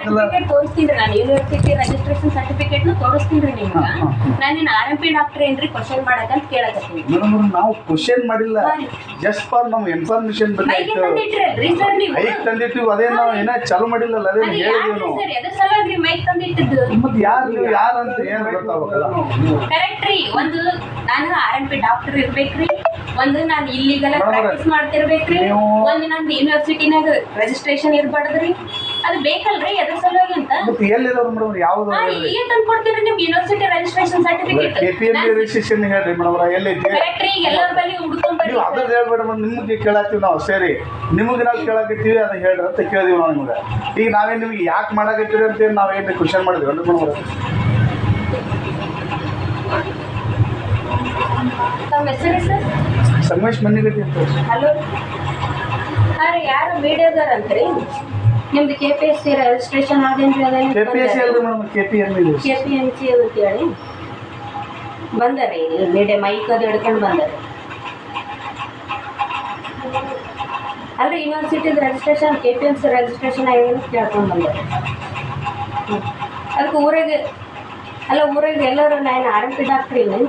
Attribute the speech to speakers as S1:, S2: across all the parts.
S1: ತೋರಿಸ್ತೀನಿ ನಾನು. University registration certificate ತೋರಿಸ್ತೀನಿ ನಿಮ್ಗೆ.
S2: ಹಾ.
S1: ಆರ್ ಎಂ ಪಿ ಡಾಕ್ಟರ್ ಏನ್ರಿ ಕ್ವಶನ್ ಮಾಡಕಂತ ಕೇಳಕತ್ತೀನಿ.
S2: ಮೇಡಮ್ ನಾವು ಕ್ವಶನ್ ಮಾಡಿಲ್ಲ. ಜಸ್ಟ್ ಫಾರ್ ನಮ್ ಇನ್ಫಾರ್ಮೇಶನ್
S1: ಮೈಗೆ
S2: ಬೇಕಾಯ್ತು
S1: ತಂದಿಟ್ರಲ್ರಿ ಸರ್ ನೀವು.
S2: ಐಕ್ ತಂದಿಟ್ಟಿವಿ ಅದೇ ನಾವು ಏನ ಚಾಲು ಮಾಡಿಲ್ಲಲ್ಲ ಅದೇ ಹೇಳಿದ್ವಿ ನಾವು.
S1: ಸರ್? ಎದ್ರ ಸಲುವಾಗಿ ತಂದಿಟ್ಟಿದ್ದು
S2: ನಿಮ್ಮದು ಯಾರು ನೀವು ಯಾರು ಅಂತ ಏನು ಗೊತ್ತಾಗಬೇಕಲ್ಲ?
S1: ಕರೆಕ್ಟ್ ರೀ ಒಂದು ನಾನು ಆರ್ ಎನ್ ಪಿ ಡಾಕ್ಟರ್ ಇರ್ಬೇಕ್ರಿ ಒಂದು ನಾನು ಇಲ್ಲಿಗೆಲ್ಲ ಪ್ರಾಕ್ಟೀಸ್ ಮಾಡ್ತಿರ್ಬೇಕ್ರಿ
S2: ನೀವು-
S1: ಒಂದು ನಂದು ಯೂನಿವರ್ಸಿಟಿನಾಗ ರಿಜಿಸ್ಟ್ರೇಷನ್ ಇರ್ಬಾರ್ದ್ರಿ. ಅದು ಬೇಕಲ್ರಿ ಅದ್ರ ಸಲುವಾಗಿ ಅಂತ.
S2: ಮತ್ತೆ ಎಲ್ಲಿದಾವ್ರು ಮೇಡಮ್ ಯಾವ್ದು
S1: ಈಗ ತಂದು ಕೊಡ್ತೀರಿ ನಿಮ್ಗೆ university registration certificate
S2: K P M registration ಹೇಳ್ರಿ ಮೇಡಮ್ ಎಲ್ಲಿದೆ
S1: ಕರೆಕ್ಟ್ ರೀ ಈಗ ಎಲ್ಲರ ಬಳಿ ಹುಡ್ಕೊಂಡ್
S2: ನೀವು ಅದ್ರ ಹೇಳ್ಬೇಡ ಮೇಡಮ್ ನಿಮ್ಗೆ ಕೇಳತ್ತೀವಿ ನಾವು ಸರಿ. ನಿಮಗೆ ನಾವು ಕೇಳಕತ್ತೀವಿ ಅದನ್ನ ಹೇಳ್ರಿ ಅಂತ ಕೇಳಿದೀವಿ ನಾವು ನಿಮ್ಗೆ. ಈಗ ನಾವೇನು ನಿಮ್ಗೆ ಯಾಕೆ ಮಾಡಕತ್ತೀರಿ ಅಂತ ಏನು ನಾವೇನು ಕ್ವಶನ್
S1: ಹೆಸರು ಸರ್?
S2: ಸಂಗಮೇಶ್ ಮನೆಗಟ್ಟಿ ಅಂತ
S1: ಹಲೋ. ಹಾಂ ರೀ ಯಾರು ಮೀಡಿಯಾದವ್ರಂತ್ರಿ ನಿಮ್ದು K P S C registration ಆದೇನ್ರಿ
S2: K P S C ಅಲ್ರಿ ಮೇಡಮ್ ಕೆ ಪಿ ಎಂ ಇದೆ
S1: ಕೆ ಪಿ ಎಂ ಸಿ ಅಂತ ಹೇಳಿ ಬಂದರಿ ಮೀಡಿಯಾ ಮೈಕ್ ಅದು ಹಿಡ್ಕೊಂಡು ಬಂದರಿ ಅಲ್ರಿ ಯೂನಿವರ್ಸಿಟಿದ registration K P M C registration ಆಗಿದೆ ಅಂತ ಕೇಳ್ಕೊಂಡು ಬಂದರಿ ಹ್ಞೂ ಅದಕ್ಕೆ ಊರಾಗೆ ಅಲ್ಲ ಊರಾಗೆ ಎಲ್ಲರೂ ನಾನು ಆರ್ ಎಂ ಪಿ ಡಾಕ್ಟ್ರ್ ರೀ ನಾನು?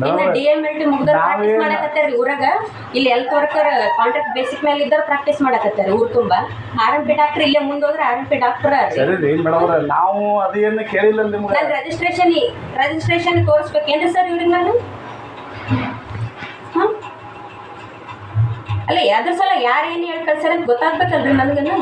S1: ಇನ್ನು ಡಿ ಎಂ ಎಲ್ ಟಿ ಮುಗ್ದವ್ರು ಪ್ರಾಕ್ಟೀಸ್ ಮಾಡಕತ್ತಾರೆ ಊರಾಗ. ಇಲ್ಲಿ ಎಲ್ತ್ ವರ್ಕರ್ ಕಾಂಟ್ರಾಕ್ಟ್ ಬೇಸಿಕ್ ಮೇಲೆ ಇದ್ದವ್ರು ಪ್ರಾಕ್ಟೀಸ್ ಮಾಡಕತ್ತಾರ ಊರು ತುಂಬ. ಆರ್ ಎಂ ಪಿ ಡಾಕ್ಟರ್ ಇಲ್ಲೇ ಮುಂದೋದ್ರೆ ಆರ್ ಎಂ ಪಿ ಡಾಕ್ಟರ್
S2: ನಾವು ಅದೇನು ಕೇಳಿಲ್ಲ
S1: ನಾನು ರಿಜಿಸ್ಟ್ರೇಷನ್ ರಿಜಿಸ್ಟ್ರೇಷನ್ ತೋರಿಸ್ಬೇಕೇನ್ರಿ ಸರ್ ಇವ್ರಿಗೆ ನಾನು? ಅಲ್ಲ ಯಾವ್ದ್ರ ಸಲ ಯಾರು ಏನು ಹೇಳಿ ಕಳ್ಸಾರ ಅಂತ ಗೊತ್ತಾಗ್ಬೇಕಲ್ರಿ ನನಗನ್ನು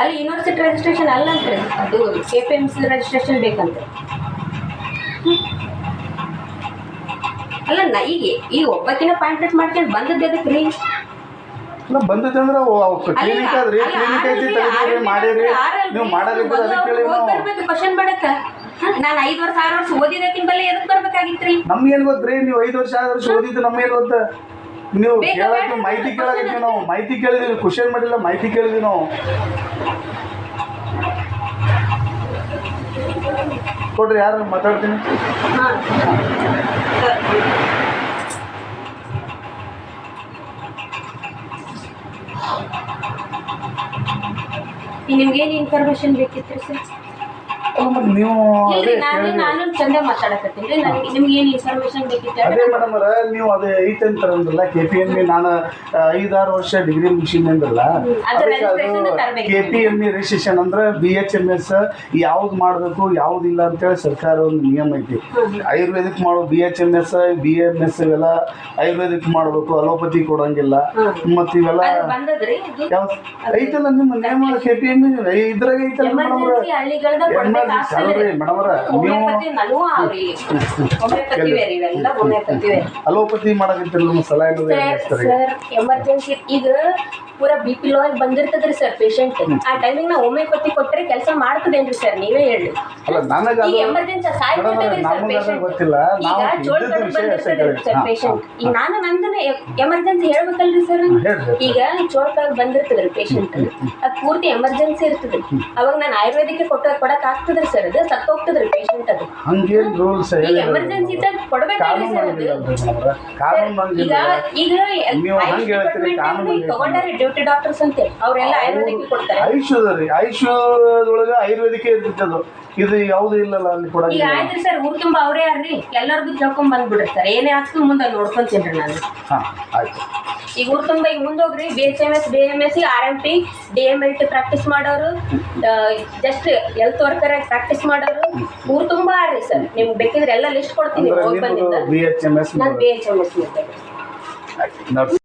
S1: ಅಲ್ಲಿ ಯೂನಿವರ್ಸಿಟಿ ರಿಜಿಸ್ಟ್ರೇಷನ್ ಅಲ್ಲ ಅಂತ ಅದು K P M C registration ಬೇಕಂತೆ. ಅಲ್ಲ ನಾ ಈಗ ಈಗ ಒಬ್ಬಕ್ಕಿನ ಪಾಯಿಂಟ್ ಮಾಡ್ಕೊಂಡು ಬಂದದ್ದು ಅದಕ್ಕೆ ರೀ
S2: ಬಂದ್ರೆ ಓದಿದ್ರಿ ನಮ್ಗೆ ಕ್ಲಿನಿಕ್ ಆದ್ರಿ ಕ್ಲಿನಿಕ್ ಐತಿ ತೆಗೆದ್ರಿ ಮಾಡಿರಿ. ನೀವು ಮಾಡಲಿಕ್ಕೆ ಅದಕ್ಕೆ ಕೇಳಿ ನಾವು
S1: ಕ್ವಶನ್ ಮಾಡಕ್ಕ ನಾನು ಐದು ವರ್ಷ ಆರು ವರ್ಷ ಬಲ್ಲಿ ಬರ್ಬೇಕಾಗಿತ್ರಿ?
S2: ನಮ್ಗೇನ್ ರೀ ನೀವು ಐದು ವರ್ಷ ಆರು ವರ್ಷ ಓದಿದ್ದು ನಮ್ಗೆ ಗೊತ್ತ? ನೀವು ಕೇಳಕ್ಕೆ? ಮಾಹಿತಿ ಕೇಳಾಕತ್ತೀವಿ ನಾವು ಮಾಹಿತಿ ಕೇಳಿದೀವಿ ಕ್ವಶನ್ ಮಾಡಿಲ್ಲ ಮಾಹಿತಿ ಕೇಳಿದೀವಿ ನಾವು. ಕೊಡ್ರಿ ಯಾರು ಮಾತಾಡ್ತೀನಿ?
S1: ನಿಮ್ಗೇನು ಇನ್ಫಾರ್ಮೇಶನ್ ಬೇಕಿತ್ತು ಸರ್?
S2: ಮತ್ತೆ ನೀವು ಅದೇ
S1: ನಾನು
S2: ಕೇಳಿದ್ರಿ.
S1: ನಾನು ಚಂದ ಮಾತಾಡಕತ್ತೀನಿ ನನಗೆ ನಿಮ್ಗೆ ಏನು ಇನ್ಫಾರ್ಮೇಶನ್ ಬೇಕಿತ್ತು
S2: ಅದೇ ಮೇಡಮ್ ನೀವು ಅದು ಐತೆ ಅಂತಾರಲ್ಲ ಕೆ ಪಿ ಎಂ ನಾನು ಆ, ಐದಾರು ವರ್ಷ ಡಿಗ್ರಿ ಮುಗಿಸಿನಿ ಅಂದ್ರಲ್ಲ
S1: ಅದು registration ತರ್ಬೇಕು.
S2: K P M E registration ಅಂದ್ರೆ ಬಿ ಎಚ್ ಎಂ ಎಸ್ ಯಾವ್ದು ಮಾಡಬೇಕು ಯಾವ್ದಿಲ್ಲ ಅಂತೇಳಿ ಸರ್ಕಾರ ಒಂದು ನಿಯಮ ಐತಿ. ಆಯುರ್ವೇದಿಕ್ ಮಾಡೋ B H M S B M S ಇವೆಲ್ಲ ಆಯುರ್ವೇದಿಕ್ ಮಾಡಬೇಕು ಅಲೋಪತಿ ಕೊಡಂಗಿಲ್ಲ. ಮತ್ತು ಇವೆಲ್ಲ
S1: ಅದು ಬಂದದ್ರಿ ಇದು?
S2: ಯಾವ ಐತಲ್ಲ ನಿಮ್ಮ ನಿಯಮ ಕೆ ಪಿ ಎಂ ಇದ್ರಾಗ ಐತಲ್ಲ ಮೇಡಮ್
S1: ಎಮರ್ಜೆನ್ಸಿ ಹಳ್ಳಿಗಳ್ದಾಗ ಕೊಡ್ಬೇಕು.
S2: ಅಲೋಪತಿ ಮಾಡಕತ್ತಿರಲ್ಲ ಸಲಹೆ
S1: ಎಮರ್ಜೆನ್ಸಿ ಈಗ ಪೂರಾ ಬಿ ಪಿ ಲೋ ಆಗಿ ಬಂದಿರ್ತದ್ರಿ ಸರ್ ಪೇಷಂಟ್ ಆ ಟೈಮಿಗೆ ನಾವು ಹೋಮಿಯೋಪತಿ ಕೊಟ್ಟರೆ ಕೆಲಸ ಮಾಡ್ತದೇನ್ರಿ ಸರ್ ನೀವೇ ಹೇಳಿ
S2: ಅಲ್ಲ ನನಗೆ
S1: ಈಗ
S2: ಅದು
S1: ಎಮರ್ಜೆನ್ಸಿ ಸರ್ ಪೇಷಂಟ್
S2: ಗೊತ್ತಿಲ್ಲ.
S1: ಈಗ ಬಂದಿರ್ತದ್ರಿ ಸರ್ ಪೇಷಂಟ್ ನಾನು ನಂದನೆ ಎಮರ್ಜೆನ್ಸಿ ಹೇಳ್ಬೇಕಲ್ರಿ ಸರ್. ಈಗ ಚೋಳ್ಕಾಗಿ ಬಂದಿರ್ತದ್ರಿ ಪೇಷಂಟ್ ಅದು ಪೂರ್ತಿ ಎಮರ್ಜೆನ್ಸಿ ಇರ್ತದ್ರಿ ಅವಾಗ ನಾನು ಆಯುರ್ವೇದಿಕ್ ಕೊಟ್ಟ ಕೊಡಕ್ ಆಗ್ತದ್ರಿ ಸರ್ ಸತ್ತು ಹೋಗ್ತದ್ರಿ ಪೇಷಂಟ್ ಅದು.
S2: ಹಂಗೇನು ರೂಲ್ಸ್
S1: ಈಗ ಎಮರ್ಜೆನ್ಸಿ ಇದ್ದಾಗ ಸರ್ ಅದು. ಈಗ ಈಗ
S2: ನೀವು ಹಂಗೆ ಹೇಳ್ತೀರಿ, ಕಾನೂನು ಹಂಗೆ
S1: ತಗೊಂಡಾರಿ ಡ್ಯೂಟಿ ಡಾಕ್ಟರ್ಸ್ ಅಂತ. ಅವರೆಲ್ಲ ಆಯುರ್ವೇದಿಕ್ ಕೊಡ್ತಾರೆ.
S2: ಆಯುಷದ ರೀ ಆಯುಷದೊಳಗೆ ಆಯುರ್ವೇದಿಕೆ ಇರ್ತೈತೆ ಅದು. ಇದು ಯಾವುದು ಇಲ್ಲಲ್ಲ ಅಲ್ಲಿ
S1: ಈಗ
S2: ಕೊಡಂಗಿಲ್ಲ
S1: ಆಯ್ತ್ರಿ ಸರ್ ಊರ್ ತುಂಬಾ ಅವ್ರೇ ಯಾರ್ರಿ? ಎಲ್ಲರಿಗೂ ಕೇಳ್ಕೊಂಡ್ ಬಂದ್ಬಿಡ್ರಿ ಸರ್ ಏನೇ ಆಗ್ತದೆ ಮುಂದೆ ನೋಡ್ಕೊಂತೀನಿ ನಾನು.
S2: ಹಾಂ ಆಯ್ತು.
S1: ಈಗ ಊರ್ ತುಂಬಾ ಈಗ ಮುಂದೋಗ್ರಿ. B H M S B M S R M P D M L T practice ಮಾಡೋರು ಜಸ್ಟ್ ಹೆಲ್ತ್ ವರ್ಕರ್ ಆಗಿ ಪ್ರಾಕ್ಟೀಸ್ ಮಾಡೋರು ಊರ್ ತುಂಬಾ ಆರ್ರಿ ಸರ್. ನಿಮ್ಗೆ ಬೇಕಿದ್ರೆ ಎಲ್ಲ ಲಿಸ್ಟ್ ಕೊಡ್ತೀನಿ ಹೋಗಿ ಬಂದಿದ್ದ
S2: ಎಂ
S1: ನಾನು ಬಿ ಎಚ್ ಎಂ ಎಸ್